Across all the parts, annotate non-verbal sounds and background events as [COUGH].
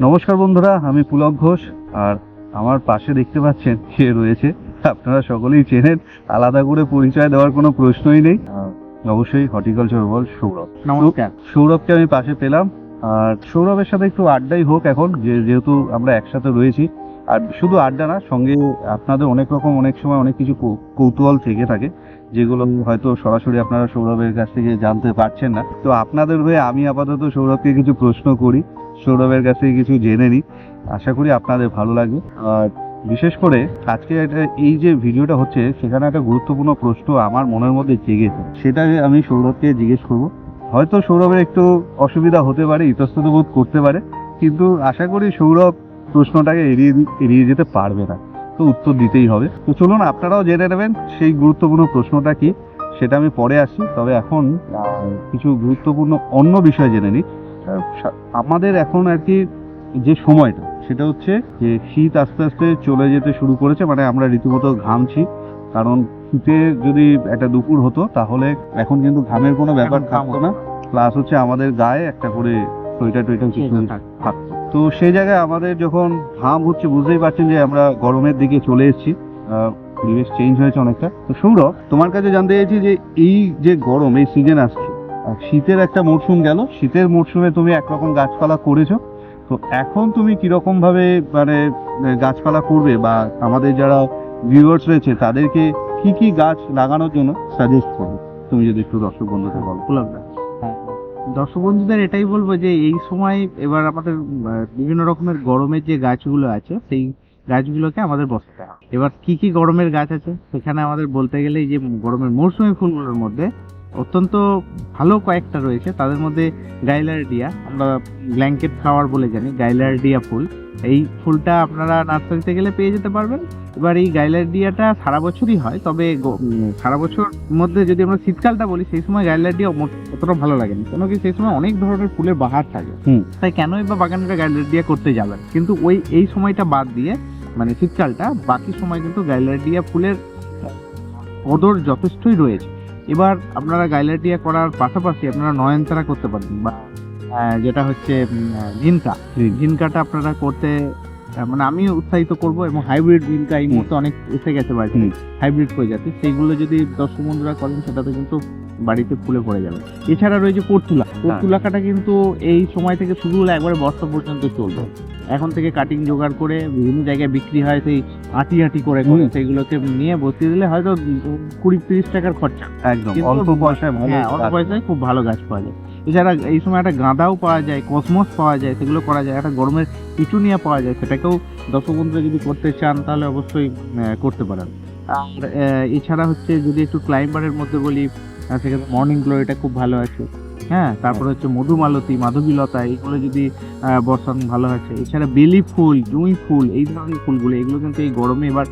নমস্কার বন্ধুরা আমি পুলক ঘোষ আর আমার পাশে দেখতে পাচ্ছেন কে রয়েছে আপনারা সকলেই চেনেন আলাদা করে পরিচয় দেওয়ার কোনো প্রশ্নই নেই। অবশ্যই হর্টিকালচার বল সৌরভ। নমস্কার। সৌরভকে আমি পাশে পেলাম আর সৌরভের সাথে একটু আড্ডাই হোক এখন যেহেতু আমরা একসাথে রয়েছি আর শুধু আড্ডা না সঙ্গে আপনাদের অনেক রকম অনেক সময় অনেক কিছু কৌতূহল থেকে থাকে যেগুলো হয়তো সরাসরি আপনারা সৌরভের কাছ থেকে জানতে পারছেন না। তো আপনাদের হয়ে আমি আপাতত সৌরভকে কিছু প্রশ্ন করি সৌরভের কাছ কিছু জেনে নিই। আশা করি আপনাদের ভালো লাগবে। আর বিশেষ করে আজকে একটা এই যে ভিডিওটা হচ্ছে, সেখানে একটা গুরুত্বপূর্ণ প্রশ্ন আমার মনের মধ্যে জেগেছে সেটা আমি সৌরভকে জিজ্ঞেস করব। হয়তো সৌরভের একটু অসুবিধা হতে পারে ইতস্তত বোধ করতে পারে, কিন্তু আশা করি সৌরভ প্রশ্নটাকে এড়িয়ে এড়িয়ে যেতে পারবে না। তো উত্তর দিতেই হবে। তো চলুন, আপনারাও জেনে নেবেন সেই গুরুত্বপূর্ণ প্রশ্নটা কি, সেটা আমি পরে আসি তবে এখন কিছু গুরুত্বপূর্ণ অন্য বিষয় জেনে নিই। আমাদের এখন আর কি যে সময়টা সেটা হচ্ছে যে শীত আস্তে আস্তে চলে যেতে শুরু করেছে মানে আমরা রীতিমতো ঘামছি। কারণ শীতে যদি একটা দুপুর হতো তাহলে এখন কিন্তু ঘামের কোনো ব্যাপার থাকতো না। প্লাস হচ্ছে আমাদের গায়ে একটা করে সোয়েটার টোয়েটার কিছু থাকতো তো সেই জায়গায় আমাদের যখন ঘাম হচ্ছে বুঝতেই পারছেন যে আমরা গরমের দিকে চলে এসেছি। পরিবেশ চেঞ্জ হয়েছে অনেকটা। তো সৌরভ তোমার কাছে জানতে চাইছি যে এই যে গরম এই সিজন আসছে শীতের একটা মরশুম গেল। শীতের মরশুমে তুমি একরকম গাছপালা করেছ। তো এখন তুমি কীরকম ভাবে মানে গাছপালা করবে বা আমাদের যারা ভিউয়ার্স রয়েছে, তাদেরকে কি কি গাছ লাগানোর জন্য সাজেস্ট করবে? তুমি যদি একটু দর্শক বন্ধুদের বলো। উপলব্ধ দর্শক বন্ধুদের এটাই বলব যে, এই সময় এবার আমাদের বিভিন্ন রকমের গরমের যে গাছগুলো আছে, সেই গাছগুলোকে আমাদের বসাতে হবে। এবার কি কি গরমের গাছ আছে, সেখানে আমাদের বলতে গেলে যে গরমের মৌসুমী ফুলগুলোর মধ্যে অত্যন্ত ভালো কয়েকটা রয়েছে। তাদের মধ্যে গাইলারডিয়া আমরা ব্ল্যাঙ্কেট ফ্লাওয়ার বলে জানি গাইলারডিয়া ফুল। এই ফুলটা আপনারা নার্সারিতে গেলে পেয়ে যেতে পারবেন। এবার এই গাইলারডিয়াটা সারা বছরই হয় তবে সারা বছর মধ্যে যদি আমরা শীতকালটা বলি সেই সময় গাইলারডিয়া অতটা ভালো লাগে না কেন কি সেই সময় অনেক ধরনের ফুলের বাহার থাকে। তাই কেনই বা বাগানিরা গাইলারডিয়া করতে যাবেন কিন্তু ওই এই সময়টা বাদ দিয়ে মানে শীতকালটা বাকি সময় কিন্তু গাইলারডিয়া ফুলের কদর যথেষ্টই রয়েছে। এবার আপনারা গাইলাটিয়া করার পাশাপাশি আপনারা নয়নতারা করতে পারেন বা যেটা হচ্ছে ঝিনকা ঝিনকাটা আপনারা করতে মানে আমি উৎসাহিত করব এবং হাইব্রিড ঝিনকা এই মুহূর্তে অনেক এসে গেছে বাড়িতে। হাইব্রিড প্রজাতি। সেইগুলো যদি দর্শক বন্ধুরা করেন সেটাতে কিন্তু বাড়িতে ফুলে পড়ে যাবে। এছাড়া রয়েছে পর্তুলা। হ্যাঁ। পর্তুলাকাটা কিন্তু এই সময় থেকে শুরু হলে একবারে বর্ষা পর্যন্ত চলবে। এখন থেকে কাটিং জোগাড় করে বিভিন্ন জায়গায় বিক্রি হয় সেই আটি আটি করে। সেইগুলোকে নিয়ে বসিয়ে দিলে হয়তো কুড়ি তিরিশ টাকার খরচা। একদম। অল্প পয়সায় হ্যাঁ অল্প পয়সায় খুব ভালো গাছ পাওয়া যায়। এছাড়া এই সময় একটা গাঁদাও পাওয়া যায় কসমস পাওয়া যায় সেগুলো করা যায়। একটা গরমের পিটুনিয়া পাওয়া যায় সেটাকেও দর্শক বন্ধুরা যদি করতে চান তাহলে অবশ্যই করতে পারেন। আর এছাড়া হচ্ছে যদি একটু ক্লাইম্বারের মধ্যে বলি আহ, সেক্ষেত্রে মর্নিং গ্লোরিটা খুব ভালো আছে। হ্যাঁ তারপরে হচ্ছে মধুমালতী মাধবীলতা এগুলো যদি বসান ভালো আছে। এছাড়া বেলি ফুল জুঁই ফুল এই ধরনের ফুলগুলো এগুলো কিন্তু এই গরমে এবার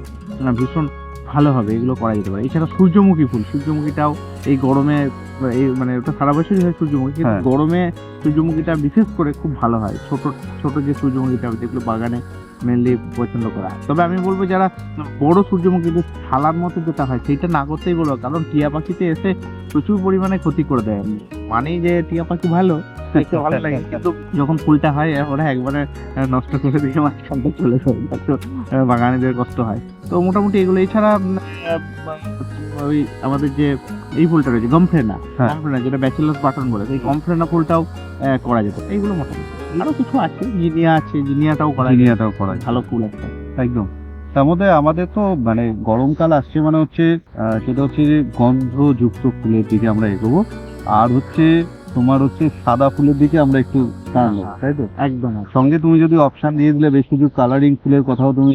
ভীষণ ভালো হবে এগুলো করা যেতে পারে। এছাড়া সূর্যমুখী ফুল সূর্যমুখীটাও এই গরমে এই মানে ওটা সারা বছরই হয় সূর্যমুখী কিন্তু হ্যাঁ। গরমে সূর্যমুখীটা বিশেষ করে খুব ভালো হয়। ছোট ছোট যে সূর্যমুখীটা যেগুলো বাগানে মেনলি পছন্দ করা। তবে আমি বলব যারা বড় সূর্যমুখী যে থালার মতো যেটা হয় সেইটা না করতেই বলো কারণ টিয়া পাখিতে এসে প্রচুর পরিমাণে ক্ষতি করে দেয়। মানেই যে টিয়া পাখি ভালো দেখতে ভালো লাগে [LAUGHS] কিন্তু যখন ফুলটা হয় ওরা একবারে নষ্ট করে দিয়ে মাঝখানটা চলে যায়। বাগানেদের কষ্ট হয়। তো মোটামুটি এগুলো এছাড়া ওই আমাদের যে এই ফুলটা রয়েছে গমফ্রেনা। হ্যাঁ। গমফ্রেনা যেটা ব্যাচেলার্স বাটন বলে সেই গমফ্রেনা ফুলটাও করা যেত। এইগুলো মোটামুটি। আরও কিছু আছে জিনিয়া আছে জিনিয়াটাও করা জিনিয়াটাও করা ভালো ফুল একটা একদম। তার মধ্যে আমাদের তো মানে গরমকাল আসছে মানে হচ্ছে সেটা হচ্ছে যে গন্ধযুক্ত ফুলের দিকে আমরা এগোবো। আর হচ্ছে তোমার হচ্ছে সাদা ফুলের দিকে আমরা একটু টান তাই তো? একদম সঙ্গে তুমি যদি অপশন দিয়ে দিলে বেশ কিছু কালারিং ফুলের কথাও তুমি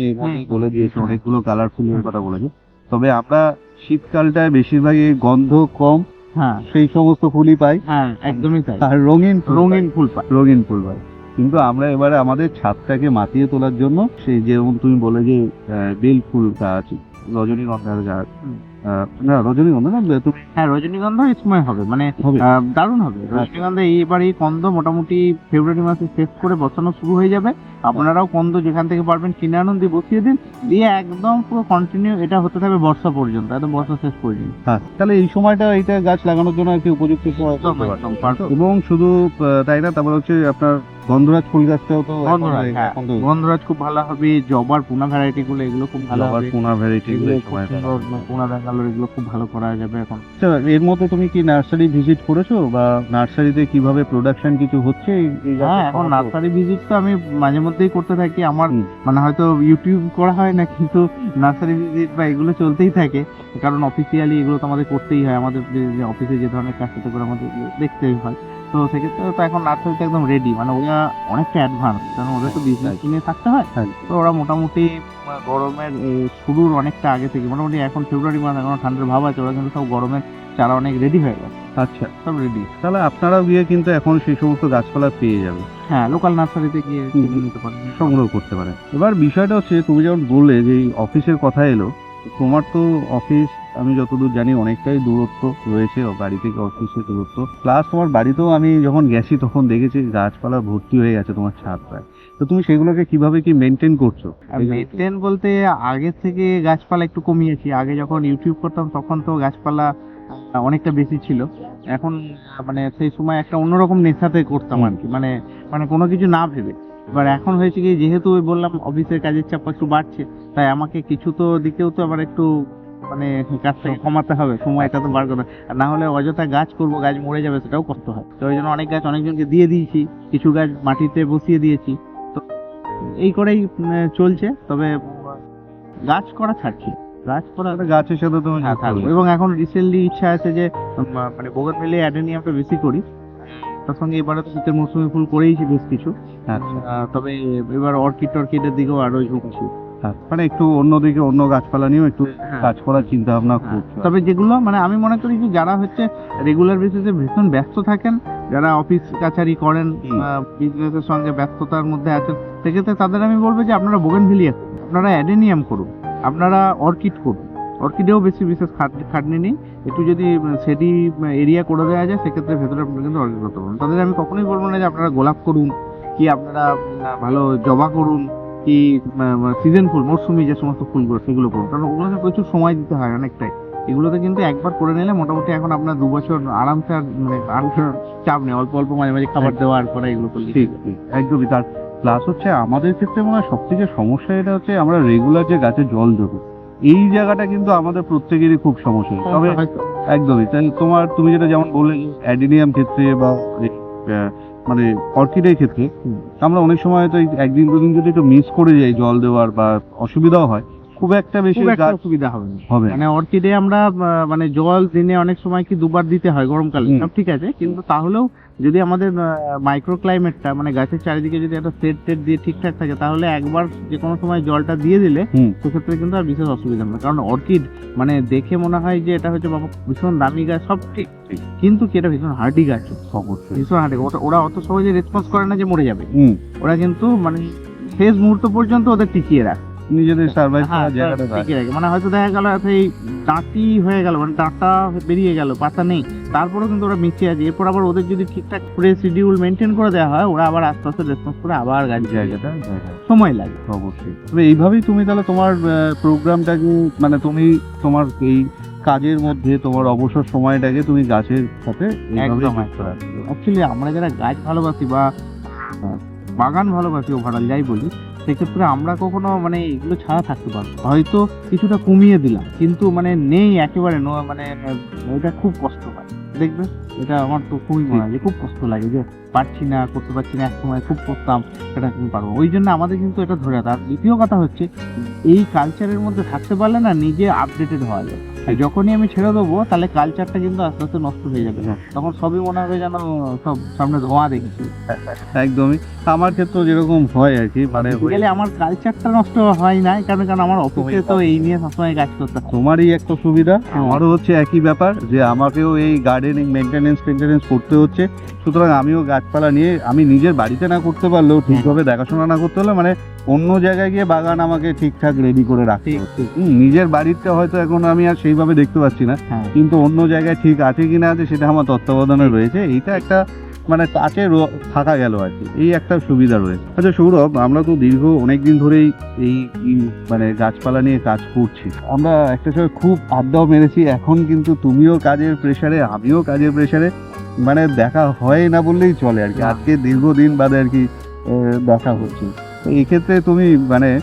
বলে দিয়েছ অনেকগুলো কালার ফুলের কথা বলেছ। তবে আমরা শীতকালটায় বেশিরভাগই গন্ধ কম হ্যাঁ। সেই সমস্ত ফুলই পাই। হ্যাঁ একদমই তাই। আর রঙিন রঙিন ফুল পাই। রঙিন ফুল পাই। কিন্তু আমরা এবারে আমাদের ছাদটাকে মাতিয়ে তোলার জন্য সেই যেমন তুমি বলে যে বেল ফুল গাছ রজনীগন্ধার গাছ না রজনীগন্ধা না তুমি হ্যাঁ রজনীগন্ধা এই সময় হবে মানে হবে। দারুণ হবে। রজনীগন্ধা কন্দ মোটামুটি ফেব্রুয়ারি মাসে শেষ করে বসানো শুরু হয়ে যাবে। আপনারাও কন্দ যেখান থেকে পারবেন কিনে আনুন দিয়ে বসিয়ে দিন। দিয়ে একদম পুরো কন্টিনিউ এটা হতে থাকবে বর্ষা পর্যন্ত একদম বর্ষা শেষ পর্যন্ত হ্যাঁ তাহলে এই সময়টা এইটা গাছ লাগানোর জন্য কি উপযুক্ত সময়। এবং শুধু তাই না তারপর হচ্ছে আপনার গন্ধরাজ ফুল গাছটাও তো গন্ধরাজ হ্যাঁ এখন তো গন্ধরাজ খুব ভালো হবে জবার পুনা ভ্যারাইটি গুলো এগুলো খুব ভালো হবে। পুনা ভ্যারাইটি গুলো সময় ব্যাঙ্গালোর এগুলো খুব ভালো করা যাবে এখন। আচ্ছা এর মধ্যে তুমি কি নার্সারি ভিজিট করেছ? বা নার্সারিতে কীভাবে প্রোডাকশন কিছু হচ্ছে হ্যাঁ এখন নার্সারি ভিজিট তো আমি মাঝে মধ্যেই করতে থাকি। আমার মানে হয়তো ইউটিউব করা হয় না কিন্তু নার্সারি ভিজিট বা এগুলো চলতেই থাকে। কারণ অফিসিয়ালি এগুলো তো আমাদের করতেই হয়। আমাদের অফিসে যে ধরনের কাজ করে আমাদের দেখতেই হয়। তো সেক্ষেত্রে তো এখন নার্সারিতে একদম রেডি মানে ওরা অনেকটা অ্যাডভান্স কারণ ওদের তো বিজনেস কিনে থাকতে হয়। তো ওরা মোটামুটি গরমের শুরুর অনেকটা আগে থেকে মোটামুটি এখন ফেব্রুয়ারি মাস এখন ঠান্ডার ভাব আছে ওরা কিন্তু সব গরমের চারা অনেক রেডি হয়ে গেছে। আচ্ছা। সব রেডি তাহলে আপনারাও গিয়ে কিন্তু এখন সেই সমস্ত গাছপালা পেয়ে যাবে হ্যাঁ লোকাল নার্সারিতে গিয়ে নিতে পারেন। সংগ্রহ করতে পারেন। এবার বিষয়টা হচ্ছে তুমি যেমন বললে যে এই অফিসের কথা এলো তোমার তো অফিস আমি যতদূর জানি অনেকটাই দূরত্ব রয়েছে ও বাড়ি থেকে অফিসের দূরত্ব। প্লাস তোমার বাড়িতেও আমি যখন গেছি তখন দেখেছি গাছপালা ভর্তি হয়ে গেছে তোমার ছাদ প্রায়। তো তুমি সেগুলোকে কীভাবে কি মেনটেন করছ? মেনটেন বলতে আগে থেকে গাছপালা একটু কমিয়েছি। আগে যখন ইউটিউব করতাম তখন তো গাছপালা অনেকটা বেশি ছিল। এখন মানে সেই সময় একটা অন্যরকম নেশাতে করতাম আর কি মানে মানে কোনো কিছু না ভেবে। এবার এখন হয়েছে কি যেহেতু ওই বললাম অফিসের কাজের চাপ একটু বাড়ছে তাই আমাকে কিছু তো দিকেও তো আবার একটু মানে কাজটা কমাতে হবে সময়টা তো বার করতে আর না হলে অযথা গাছ করব গাছ মরে যাবে সেটাও কষ্ট হয়। তো ওই জন্য অনেক গাছ অনেকজনকে দিয়ে দিয়েছি কিছু গাছ মাটিতে বসিয়ে দিয়েছি। তো এই করেই চলছে তবে গাছ করা ছাড়ছি গাছ করা একটা গাছের সাথে তুমি হ্যাঁ থাকব। এবং এখন রিসেন্টলি ইচ্ছা আছে যে মানে বোগান মিলে অ্যাডেনিয়ামটা বেশি করি। তার সঙ্গে এবারে তো শীতের মৌসুমি ফুল করেইছি বেশ কিছু। আচ্ছা। তবে এবার অর্কিড টর্কিডের দিকেও আরও ঝুঁকছি মানে একটু অন্যদিকে অন্য গাছপালা নিয়েও একটু হ্যাঁ। কাজ করার চিন্তা ভাবনা হ্যাঁ, করছ। তবে যেগুলো মানে আমি মনে করি যে যারা হচ্ছে রেগুলার বেসিসে ভীষণ ব্যস্ত থাকেন যারা অফিস কাছারি করেন। বিজনেসের সঙ্গে ব্যস্ততার মধ্যে আছেন সেক্ষেত্রে তাদের আমি বলব যে আপনারা বোগেনভিলিয়া করুন। আপনারা অ্যাডেনিয়াম করুন। আপনারা অর্কিড করুন। অর্কিডেও বেশি বিশেষ খাট- খাটনি নেই। একটু যদি সেটি এরিয়া করে দেওয়া যায় সেক্ষেত্রে ভেতরে আপনারা কিন্তু অর্কিড করতে পারবেন। তাদের আমি কখনোই বলব না যে আপনারা গোলাপ করুন কি আপনারা ভালো জবা করুন কি সিজন ফুল মরশুমি যে সমস্ত ফুলগুলো সেগুলো করুন কারণ ওগুলোতে প্রচুর সময় দিতে হয় অনেকটাই। এগুলোতে কিন্তু একবার করে নিলে মোটামুটি এখন আপনার দু বছর আরামসে আর মানে আর চাপ নেই। অল্প অল্প মাঝে মাঝে খাবার দেওয়া আর করা এগুলো করলে। ঠিক একদমই। তার প্লাস হচ্ছে আমাদের ক্ষেত্রে মনে হয় সবথেকে সমস্যা এটা হচ্ছে আমরা রেগুলার যে গাছে জল দেবো এই জায়গাটা কিন্তু আমাদের প্রত্যেকেরই খুব সমস্যা। তবে একদমই। তাই তোমার তুমি যেটা যেমন বললে অ্যাডিনিয়াম ক্ষেত্রে বা মানে অর্কিডের ক্ষেত্রে। আমরা অনেক সময় তো একদিন দুদিন যদি একটু মিস করে যাই জল দেওয়ার বা অসুবিধাও হয় খুব একটা বেশি গাছ অসুবিধা হবে হবে মানে অর্কিডে আমরা মানে জল দিনে অনেক সময় কি দুবার দিতে হয় গরমকালে সব ঠিক আছে কিন্তু তাহলেও যদি আমাদের মাইক্রো ক্লাইমেটটা মানে গাছের চারিদিকে যদি একটা সেট টেট দিয়ে ঠিকঠাক থাকে তাহলে একবার যে কোনো সময় জলটা দিয়ে দিলে সেক্ষেত্রে কিন্তু আর বিশেষ অসুবিধা হবে না। কারণ অর্কিড মানে দেখে মনে হয় যে এটা হচ্ছে বাবা ভীষণ দামি গাছ সব ঠিক। কিন্তু কি এটা ভীষণ হার্ডি গাছ ভীষণ হার্ডি ওটা ওরা অত সহজে রেসপন্স করে না যে মরে যাবে। ওরা কিন্তু মানে শেষ মুহূর্ত পর্যন্ত ওদের টিকিয়ে রাখে। নিজেদের সার্ভাইভ হ্যাঁ, করার জায়গাটা রাখে। মানে হয়তো দেখা গেল সেই ডাঁটি হয়ে গেল মানে ডাঁটা বেরিয়ে গেল পাতা নেই। তারপরেও কিন্তু ওরা মিশে আছে। এরপর আবার ওদের যদি ঠিকঠাক করে শিডিউল মেনটেন করে দেওয়া হয় ওরা আবার আস্তে আস্তে রেসপন্স করে আবার গাছ জায়গাটা জায়গা। সময় লাগে। অবশ্যই। তবে এইভাবেই তুমি তাহলে তোমার প্রোগ্রামটাকে মানে তুমি তোমার এই কাজের মধ্যে তোমার অবসর সময়টাকে তুমি গাছের সাথে একদম, অ্যাকচুয়ালি আমরা যারা গাছ ভালোবাসি বা বাগান ভালোবাসি ওভারঅল যাই বলি, সেক্ষেত্রে আমরা কখনো মানে এগুলো ছাড়া থাকতে পারব হয়তো কিছুটা কমিয়ে দিলাম, কিন্তু মানে নেই একেবারে মানে এটা খুব কষ্ট হয়। দেখবে? এটা আমার তো খুবই মনে হয় যে খুব কষ্ট লাগে যে পারছি না, করতে পারছি না এক সময় খুব করতাম এটা পারব ওই জন্য আমাদের কিন্তু এটা ধরে রাখা আর দ্বিতীয় কথা হচ্ছে, এই কালচারের মধ্যে থাকতে পারলে না নিজে আপডেটেড হওয়া যায়। যখনই আমি ছেড়ে দেবো তাহলে কালচারটা কিন্তু আস্তে আস্তে নষ্ট হয়ে যাবে হ্যাঁ। তখন সবই মনে হবে যেন সব সামনে ধোঁয়া দেখছি [LAUGHS] একদমই আমার ক্ষেত্রে যেরকম হয় আর কি মানে গেলে আমার কালচারটা নষ্ট হয় নাই কারণ কারণ আমার অফিসে তো এই নিয়ে সবসময় কাজ করতে তোমারই একটা সুবিধা। আমারও হচ্ছে একই ব্যাপার যে আমাকেও এই গার্ডেনিং মেনটেনেন্স মেনটেনেন্স করতে হচ্ছে সুতরাং আমিও গাছপালা নিয়ে আমি নিজের বাড়িতে না করতে পারলেও ঠিকভাবে দেখাশোনা না করতে হলে মানে অন্য জায়গায় গিয়ে বাগান আমাকে ঠিকঠাক রেডি করে রাখতে হচ্ছে। নিজের বাড়িতে হয়তো এখন আমি আর সেইভাবে দেখতে পাচ্ছি না। হ্যাঁ। কিন্তু অন্য জায়গায় ঠিক আছে কি না আছে সেটা আমার তত্ত্বাবধানে রয়েছে। এইটা একটা মানে কাছে থাকা গেল আর কি। এই একটা সুবিধা রয়েছে। আচ্ছা সৌরভ আমরা তো দীর্ঘ অনেক দিন ধরেই এই মানে গাছপালা নিয়ে কাজ করছি। আমরা একটা সময় খুব আড্ডাও মেরেছি। এখন কিন্তু তুমিও কাজের প্রেশারে আমিও কাজের প্রেসারে মানে দেখা হয় না বললেই চলে আর কি। আজকে দীর্ঘদিন বাদে আর কি দেখা হচ্ছে। তো এক্ষেত্রে তুমি মানে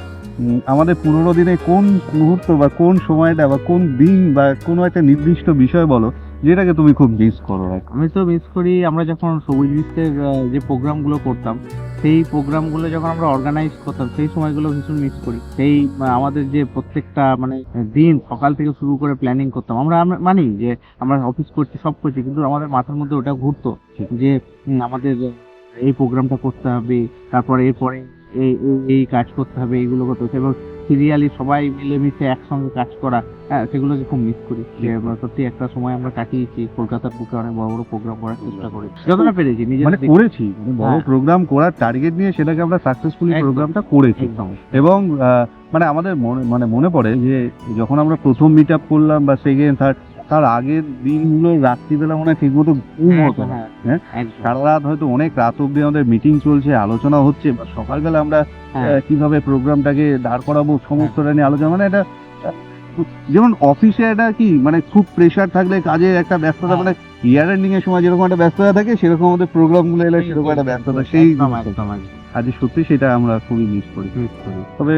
আমাদের পুরোনো দিনে কোন মুহূর্ত বা কোন সময়টা বা কোন দিন বা কোনো একটা নির্দিষ্ট বিষয় বলো যেটাকে তুমি খুব মিস করো আমি তো মিস করি আমরা যখন সবুজ বিশ্বের যে প্রোগ্রামগুলো করতাম সেই প্রোগ্রামগুলো যখন আমরা অর্গানাইজ করতাম সেই সময়গুলো ভীষণ মিস করি। সেই আমাদের যে প্রত্যেকটা মানে দিন সকাল থেকে শুরু করে প্ল্যানিং করতাম। আমরা মানি যে আমরা অফিস করছি সব করছি কিন্তু আমাদের মাথার মধ্যে ওটা ঘুরতো যে আমাদের এই প্রোগ্রামটা করতে হবে তারপরে এরপরে এই- এই কাজ করতে হবে এইগুলো করতে হবে। এবং সিরিয়ালি সবাই মিলেমিশে একসঙ্গে কাজ করা হ্যাঁ সেগুলোকে খুব মিস করি। সত্যি একটা সময় আমরা কাটিয়েছি কলকাতার বুকে অনেক বড় বড় প্রোগ্রাম করার চেষ্টা করি। যতটা পেরেছি নিজে মানে করেছি মানে বড় হ্যাঁ। প্রোগ্রাম করার টার্গেট নিয়ে সেটাকে আমরা সাকসেসফুলি প্রোগ্রামটা করেছি। এবং মানে আমাদের মনে মানে মনে পড়ে যে যখন আমরা প্রথম মিট আপ করলাম বা সেকেন্ড থার্ড তার আগের দিনগুলো রাত্রিবেলা মনে হয় ঠিকমতো ঘুম হতো না। হ্যাঁ, হ্যাঁ? সারা রাত হয়তো অনেক রাত অব্দি আমাদের মিটিং চলছে আলোচনা হচ্ছে বা সকালবেলা আমরা হ্যাঁ, কীভাবে প্রোগ্রামটাকে দাঁড় করাবো সমস্তটা নিয়ে আলোচনা মানে এটা যেমন অফিসে এটা কি মানে খুব প্রেশার থাকলে কাজে একটা ব্যস্ততা হ্যাঁ। মানে ইয়ার এন্ডিং এর সময় যেরকম একটা ব্যস্ততা থাকে সেরকম আমাদের প্রোগ্রামগুলো এলে সেরকম একটা ব্যস্ততা সেই আজ সত্যি সেটা আমরা খুবই মিস করি। তবে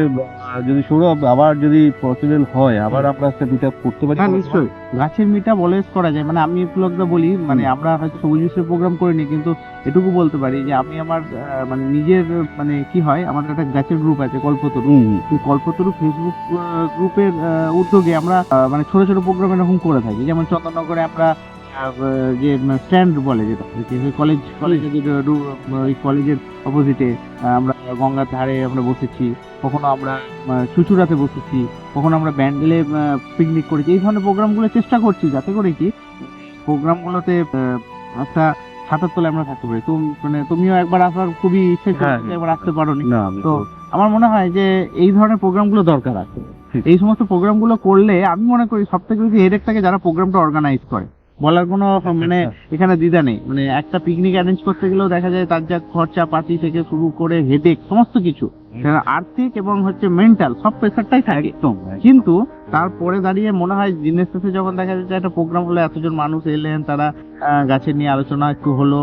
যদি সৌরভ আবার যদি পসিবল হয় আবার আমরা একটা মিট আপ করতে পারি। হ্যাঁ নিশ্চয়ই। গাছের মিটা অলওয়েজ করা যায়। মানে আমি পুলকদা বলি মানে আমরা হয়তো সবুজ বিশ্বের প্রোগ্রাম করিনি কিন্তু এটুকু বলতে পারি যে আমি আমার আহ, মানে নিজের মানে কি হয় আমাদের একটা গাছের গ্রুপ আছে কল্পতরু। কল্পতরু ফেসবুক গ্রুপের উদ্যোগে আমরা মানে ছোট ছোট প্রোগ্রাম এরকম করে থাকি। যেমন চন্দননগরে আমরা যে স্ট্যান্ড বলে যেটা কলেজ কলেজে ওই কলেজের অপোজিটে আমরা গঙ্গার ধারে আমরা বসেছি কখনো আমরা চুচুড়াতে বসেছি কখনো আমরা ব্যান্ডেলে পিকনিক করেছি এই ধরনের প্রোগ্রামগুলো চেষ্টা করছি যাতে করে কি প্রোগ্রামগুলোতে একটা ছাতার তলে আমরা থাকতে পারি। তুমি মানে তুমিও একবার আসার খুবই ইচ্ছে ছিল, হ্যাঁ, একবার আসতে পারোনি। না তো তো আমার মনে হয় যে এই ধরনের প্রোগ্রামগুলো দরকার আছে। এই সমস্ত প্রোগ্রামগুলো করলে আমি মনে করি সব থেকে বেশি হেডেক থাকে যারা প্রোগ্রামটা অর্গানাইজ করে। বলার কোনো [LAUGHS] মানে এখানে দ্বিধা নেই। মানে একটা পিকনিক অ্যারেঞ্জ করতে গেলেও দেখা যায় তার যা খরচা পাতি থেকে শুরু করে হেডেক সমস্ত কিছু। আর্থিক এবং হচ্ছে মেন্টাল সব প্রেশারটাই থাকে। একদম কিন্তু তারপরে দাঁড়িয়ে মনে হয় দিনের শেষে যখন দেখা যাচ্ছে একটা প্রোগ্রাম হলো এতজন মানুষ এলেন তারা গাছের নিয়ে আলোচনা একটু হলো।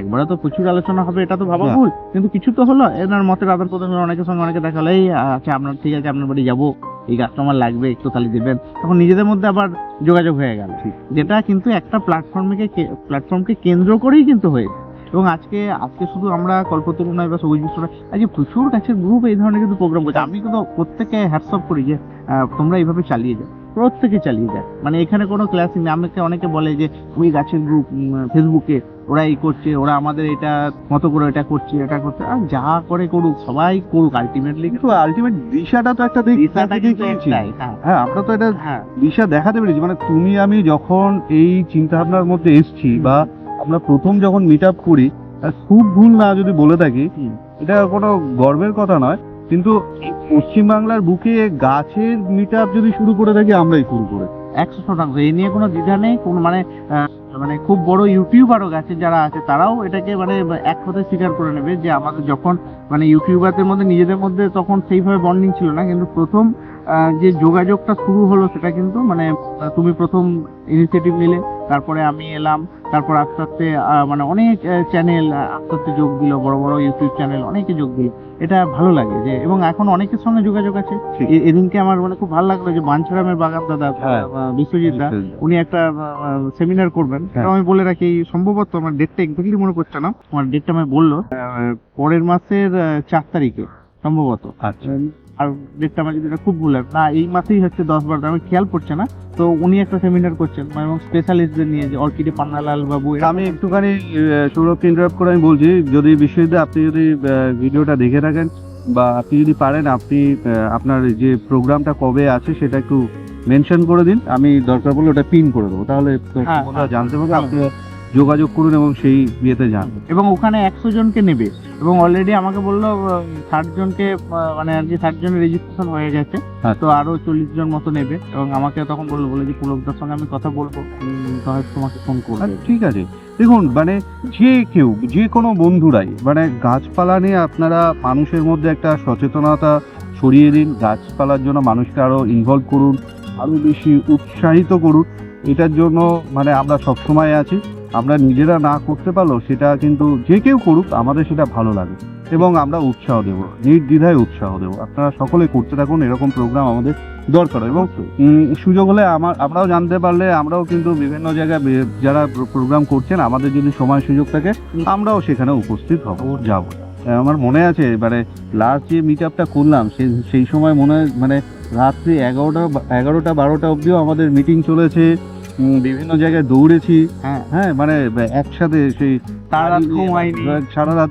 একবারে তো প্রচুর আলোচনা হবে এটা তো ভাবা ভুল। কিন্তু কিছু তো হলো এনার মতের আদান প্রদান হলো, অনেকের সঙ্গে অনেকে দেখা হলো এই আচ্ছা আপনার ঠিক আছে আপনার বাড়ি যাব এই গাছটা আমার লাগবে একটু তাহলে দেবেন। তখন নিজেদের মধ্যে আবার যোগাযোগ হয়ে গেল। যেটা কিন্তু একটা প্ল্যাটফর্মকে প্ল্যাটফর্মকে কেন্দ্র করেই কিন্তু হয়েছে এবং আজকে আজকে শুধু আমরা কল্পতরু নয় বা সবুজ বিশ্ব আজকে প্রচুর গাছের গ্রুপ এই ধরনের কিন্তু প্রোগ্রাম করছে। আমি কিন্তু প্রত্যেকে হ্যাটসঅপ করি যে তোমরা এইভাবে চালিয়ে যাও। প্রত্যেকে চালিয়ে যায়। মানে এখানে কোনো ক্লাসিং নেই। আমাকে অনেকে বলে যে ওই গাছের গ্রুপ ফেসবুকে ওরা এই করছে ওরা আমাদের এটা মতো করে এটা করছে এটা করছে। আর যা করে করুক সবাই করুক। আলটিমেটলি কিন্তু আলটিমেট দিশাটা তো একটা দিক হ্যাঁ। হ্যাঁ আমরা তো এটা হ্যাঁ। দিশা দেখাতে পেরেছি। মানে তুমি আমি যখন এই চিন্তা ভাবনার মধ্যে এসছি বা আমরা প্রথম যখন মিট আপ করি খুব ভুল না যদি বলে থাকি এটা কোনো গর্বের কথা নয়। কিন্তু পশ্চিমবাংলার বুকে গাছের মিট যদি শুরু করে থাকি, আমরাই শুরু করে। একশো শতাংশ। এই নিয়ে কোনো দ্বিধা নেই, কোনো মানে মানে খুব বড় ইউটিউবারও গাছে যারা আছে, তারাও এটাকে মানে এক কথায় স্বীকার করে নেবে যে আমাদের যখন মানে ইউটিউবারদের মধ্যে, নিজেদের মধ্যে তখন সেইভাবে বন্ডিং ছিল না। কিন্তু প্রথম যে যোগাযোগটা শুরু হলো, সেটা কিন্তু মানে তুমি প্রথম ইনিশিয়েটিভ নিলে তারপরে আমি এলাম তারপর আস্তে আস্তে মানে অনেক চ্যানেল আস্তে আস্তে যোগ দিল বড় বড় ইউটিউব চ্যানেল অনেকে যোগ দিল। এটা ভালো লাগে যে এবং এখন অনেকের সঙ্গে যোগাযোগ আছে। এদিনকে আমার মানে খুব ভালো লাগল যে বাঞ্ছারামের বাগান দাদা হ্যাঁ। বিশ্বজিৎ দা উনি একটা সেমিনার করবেন। হ্যাঁ। আমি বলে রাখি সম্ভবত আমার ডেটটা এক্স্যাক্টলি মনে পড়ছে না। আমার ডেটটা আমি বলল পরের মাসের চার তারিখে সম্ভবত। আচ্ছা। আর ডেটটা আমার যদি এটা খুব ভুল হয়। না এই মাসেই হচ্ছে দশ বার আমি খেয়াল পড়ছে না তো উনি একটা সেমিনার করছেন মানে এবং স্পেশালিস্টদের নিয়ে যে অর্কিডে পান্নালাল বাবু আমি একটুখানি সৌরভকে ইন্টারাপ্ট করে আমি বলছি যদি বিশ্বজিৎ আপনি যদি ভিডিওটা দেখে থাকেন বা আপনি যদি পারেন আপনি আপনার যে প্রোগ্রামটা কবে আছে সেটা একটু মেনশন করে দিন আমি দরকার পড়লে ওটা পিন করে দেবো তাহলে হ্যাঁ, হ্যাঁ। জানতে পারব আপনি যোগাযোগ করুন এবং সেই বিয়েতে যান। এবং ওখানে একশো জনকে নেবে। এবং অলরেডি আমাকে বলল ষাট জনকে মানে আর কি ষাট জনের রেজিস্ট্রেশন হয়ে গেছে। আচ্ছা। তো আরও চল্লিশ জন মতো নেবে। এবং আমাকে তখন বলল বলে যে পুলকদার সঙ্গে আমি কথা বলব। উম, তো হয়তো তোমাকে ফোন করবে। আচ্ছা, ঠিক আছে। দেখুন মানে যে কেউ যে কোনো বন্ধুরাই মানে গাছপালা নিয়ে আপনারা মানুষের মধ্যে একটা সচেতনতা ছড়িয়ে দিন। গাছপালার জন্য মানুষকে আরও ইনভলভ করুন। আরও বেশি উৎসাহিত করুন। এটার জন্য মানে আমরা সবসময় আছি। আমরা নিজেরা না করতে পারলেও সেটা কিন্তু যে কেউ করুক আমাদের সেটা ভালো লাগে। এবং আমরা উৎসাহ দেব নির্দ্বিধায় উৎসাহ দেব। আপনারা সকলে করতে থাকুন এরকম প্রোগ্রাম আমাদের দরকার এবং সুযোগ হলে আমার আমরাও জানতে পারলে আমরাও কিন্তু বিভিন্ন জায়গায় যারা প্রোগ্রাম করছেন আমাদের যদি সময় সুযোগ থাকে আমরাও সেখানে উপস্থিত হব যাব। আমার মনে আছে মানে লাস্ট যে মিট আপটা করলাম সেই সেই সময় মনে হয় মানে রাত্রি এগারোটা এগারোটা বারোটা অবধিও আমাদের মিটিং চলেছে। বিভিন্ন জায়গায় দৌড়েছি। হ্যাঁ। হ্যাঁ মানে একসাথে সেই সারা রাত ঘুম সারা রাত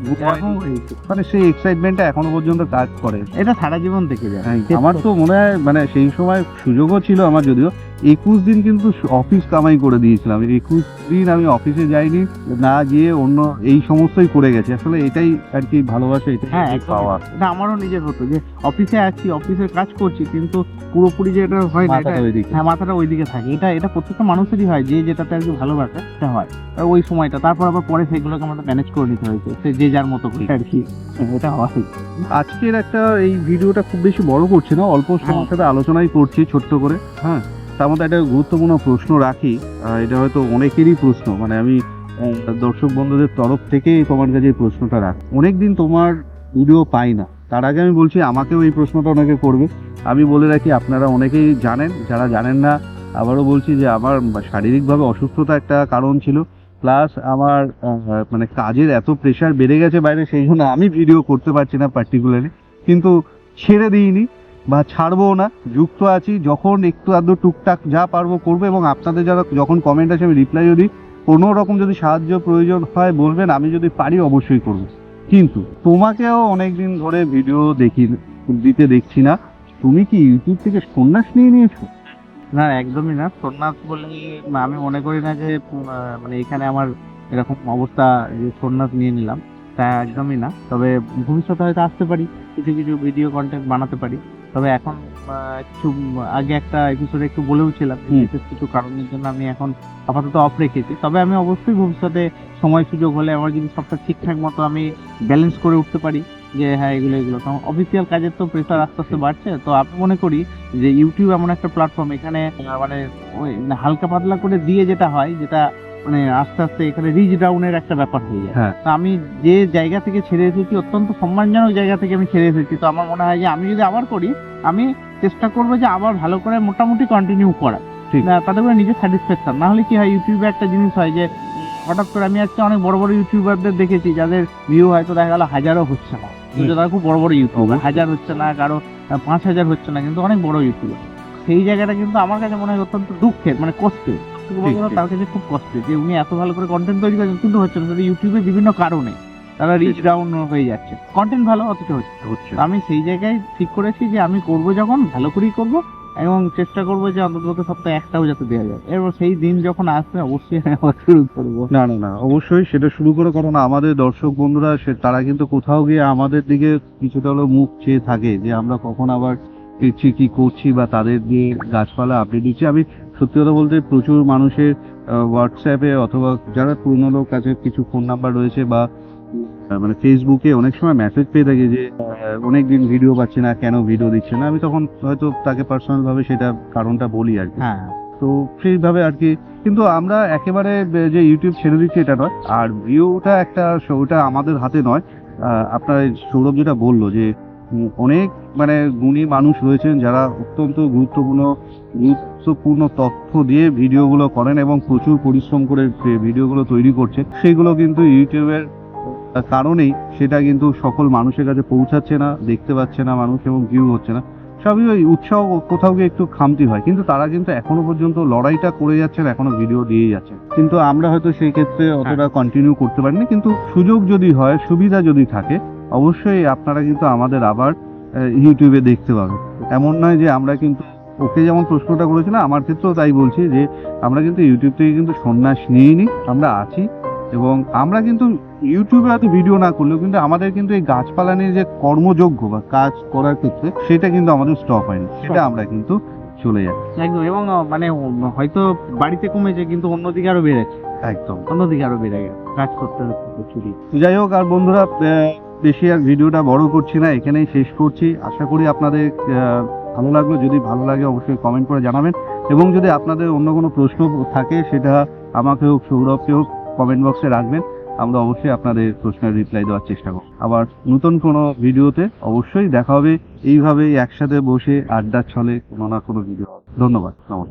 হয়েছে। মানে সেই এক্সাইটমেন্টটা এখনও পর্যন্ত কাজ করে। এটা সারা জীবন থেকে যায়। হ্যাঁ, আমার তো মনে হয় মানে সেই সময় সুযোগও ছিল আমার যদিও। একুশ দিন কিন্তু অফিস কামাই করে দিয়েছিলাম। একুশ দিন আমি অফিসে যাইনি না গিয়ে অন্য এই সমস্তই করে গেছে। আসলে এটাই আর কি ভালোবাসা এটাই হ্যাঁ। পাওয়া। এটা আমারও নিজের হতো যে অফিসে আছি অফিসের কাজ করছি কিন্তু পুরোপুরি যে এটা হয় না। হ্যাঁ মাথাটা ওইদিকে থাকে। এটা এটা প্রত্যেকটা মানুষেরই হয় যে যেটাতে আর কি ভালোবাসে সেটা হয়। ওই সময়টা তারপর আবার পরে সেগুলোকে আমাদের ম্যানেজ করে নিতে হয়েছে সে যে যার মতো করে আর কি। এটা হয়। আজকের একটা এই ভিডিওটা খুব বেশি বড় করছি না অল্প সময়ের হ্যাঁ। সাথে আলোচনাই করছি ছোট্ট করে। হ্যাঁ। তার মধ্যে একটা গুরুত্বপূর্ণ প্রশ্ন রাখি। এটা হয়তো অনেকেরই প্রশ্ন। মানে আমি দর্শক বন্ধুদের তরফ থেকেই তোমার কাছে এই প্রশ্নটা রাখ অনেকদিন তোমার ভিডিও পাই না। তার আগে আমি বলছি, আমাকেও এই প্রশ্নটা অনেকে করবে। আমি বলে রাখি, আপনারা অনেকেই জানেন, যারা জানেন না, আবারও বলছি যে আমার শারীরিকভাবে অসুস্থতা একটা কারণ ছিল। প্লাস আমার মানে কাজের এত প্রেশার বেড়ে গেছে বাইরে, সেই জন্য আমি ভিডিও করতে পারছি না পার্টিকুলারলি কিন্তু ছেড়ে দিইনি। বা ছাড়বো না, যুক্ত আছি, যখন একটু আধটু টুকটাক যা পারব করব এবং আপনাদের যারা যখন কমেন্ট আছে আমি রিপ্লাই যদি কোনো রকম যদি সাহায্য প্রয়োজন হয় বলবেন, আমি যদি পারি অবশ্যই করব। কিন্তু তোমাকেও অনেক দিন ধরে ভিডিও দেখি, দিতে দেখছি না। তুমি কি ইউটিউব থেকে সন্ন্যাস নিয়ে নিয়েছো? না, একদমই না। সন্ন্যাস বলে আমি মনে করি না যে মানে এখানে আমার এরকম অবস্থা যে সন্ন্যাস নিয়ে নিলাম। তা একদমই না। তবে ভবিষ্যতে হয়তো আসতে পারি, কিছু কিছু ভিডিও কন্টেন্ট বানাতে পারি। তবে এখন কিছু আগে একটা এপিসোডে একটু বলেও ছিলাম বিশেষ কিছু কারণের জন্য আমি এখন আপাতত অফ রেখেছি। তবে আমি অবশ্যই ভবিষ্যতে সময় সুযোগ হলে আমার যদি সবটা ঠিকঠাক মতো আমি ব্যালেন্স করে উঠতে পারি যে হ্যাঁ এগুলো এগুলো। কারণ অফিসিয়াল কাজের তো প্রেশার আস্তে আস্তে বাড়ছে। তো আমি মনে করি যে ইউটিউব এমন একটা প্ল্যাটফর্ম এখানে মানে ওই হালকা পাতলা করে দিয়ে যেটা হয় যেটা মানে আস্তে আস্তে এখানে রিচ ডাউনের একটা ব্যাপার হয়ে যায়। হ্যাঁ। তো আমি যে জায়গা থেকে ছেড়ে এসেছি অত্যন্ত সম্মানজনক জায়গা থেকে আমি ছেড়ে এসেছি। তো আমার মনে হয় যে আমি যদি আবার করি আমি চেষ্টা করব যে আবার ভালো করে মোটামুটি কন্টিনিউ করা। ঠিক। না, তাতে করে নিজের স্যাটিসফ্যাকশন না হলে কি হয় ইউটিউবে একটা জিনিস হয় যে হঠাৎ করে আমি আজকে অনেক বড় বড় ইউটিউবারদের দেখেছি যাদের ভিউ হয়তো দেখা গেল হাজারও হচ্ছে না। কিন্তু তারা খুব বড় বড় ইউটিউবার। হাজার হচ্ছে না কারও পাঁচ হাজার হচ্ছে না কিন্তু অনেক বড় ইউটিউবার। সেই জায়গাটা কিন্তু আমার কাছে মনে হয় অত্যন্ত দুঃখের মানে কষ্টের। বলতে তার কাছে খুব কষ্টের যে উনি এত ভালো করে কন্টেন্ট তৈরি করেছেন কিন্তু হচ্ছে না সেটা ইউটিউবে বিভিন্ন কারণে তারা রিচ ডাউন হয়ে যাচ্ছে। কন্টেন্ট ভালো অথচ হচ্ছে আমি সেই জায়গায় ঠিক করেছি যে আমি করব যখন ভালো করেই করব এবং চেষ্টা করব যে অন্তত সপ্তাহে একটাও যাতে দেওয়া যায়। এরপর সেই দিন যখন আসবে অবশ্যই আমি আবার শুরু করব। না না না অবশ্যই সেটা শুরু করে কারণ আমাদের দর্শক বন্ধুরা সে তারা কিন্তু কোথাও গিয়ে আমাদের দিকে কিছুটা হলেও মুখ চেয়ে থাকে যে আমরা কখন আবার ফিরছি কি করছি বা তাদের দিয়ে গাছপালা আপডেট দিচ্ছি। আমি সত্যি কথা বলতে প্রচুর মানুষের হোয়াটসঅ্যাপে অথবা যারা পুরনো লোক কাছে কিছু ফোন নাম্বার রয়েছে বা মানে ফেসবুকে অনেক সময় মেসেজ পেয়ে থাকি যে অনেক দিন ভিডিও পাচ্ছে না কেন ভিডিও দিচ্ছে না? আমি তখন হয়তো তাকে পার্সোনাল ভাবে সেটা কারণটা বলি আর কি। হ্যাঁ। তো সেইভাবে আর কি। কিন্তু আমরা একেবারে যে ইউটিউব ছেড়ে দিচ্ছি এটা নয়। আর ভিউটা একটা ওটা আমাদের হাতে নয়। আপনার সৌরভ যেটা বলল যে অনেক মানে গুণী মানুষ রয়েছেন যারা অত্যন্ত গুরুত্বপূর্ণ গুরুত্বপূর্ণ তথ্য দিয়ে ভিডিওগুলো করেন এবং প্রচুর পরিশ্রম করে ভিডিওগুলো তৈরি করছেন। সেগুলো কিন্তু ইউটিউবের কারণেই সেটা কিন্তু সকল মানুষের কাছে পৌঁছাচ্ছে না, দেখতে পাচ্ছে না মানুষ এবং ভিউ হচ্ছে না। সবই ওই উৎসাহ কোথাও গিয়ে একটু খামতি হয়। কিন্তু তারা কিন্তু এখনও পর্যন্ত লড়াইটা করে যাচ্ছেন, এখনও ভিডিও দিয়ে যাচ্ছে কিন্তু আমরা হয়তো সেই ক্ষেত্রে অতটা কন্টিনিউ করতে পারিনি। কিন্তু সুযোগ যদি হয়, সুবিধা যদি থাকে অবশ্যই আপনারা কিন্তু আমাদের আবার ইউটিউবে দেখতে পাবেন। এমন নয় যে আমরা কিন্তু ওকে যেমন প্রশ্নটা করেছিলাম আমার ক্ষেত্রেও তাই বলছি যে আমরা কিন্তু ইউটিউব থেকে কিন্তু সন্ন্যাস নিইনি আমরা আছি এবং আমরা কিন্তু ইউটিউবে হয়তো ভিডিও না করলেও কিন্তু আমাদের কিন্তু এই গাছপালা নিয়ে যে কর্মযোগ্য বা কাজ করার ক্ষেত্রে সেটা কিন্তু আমাদের স্টপ হয়নি সেটা আমরা কিন্তু চলে যাচ্ছি। একদম এবং মানে হয়তো বাড়িতে কমেছে কিন্তু অন্যদিকে আরও বেড়েছে। একদম। অন্যদিকে আরও বেড়ে গেছে কাজ করতে হচ্ছে যাই হোক আর বন্ধুরা বেশি আর ভিডিওটা বড় করছি না, এখানেই শেষ করছি। আশা করি আপনাদের ভালো লাগল। যদি ভালো লাগে অবশ্যই কমেন্ট করে জানাবেন। এবং যদি আপনাদের অন্য কোনো প্রশ্ন থাকে, সেটা আমাকে হোক, সৌরভকে হোক কমেন্ট বক্সে রাখবেন। আমরা অবশ্যই আপনাদের প্রশ্নের রিপ্লাই দেওয়ার চেষ্টা করব। আবার নতুন কোনো ভিডিওতে অবশ্যই দেখা হবে। এইভাবে একসাথে বসে আড্ডা ছলে কোনো না কোনো ভিডিও। ধন্যবাদ। নমস্কার।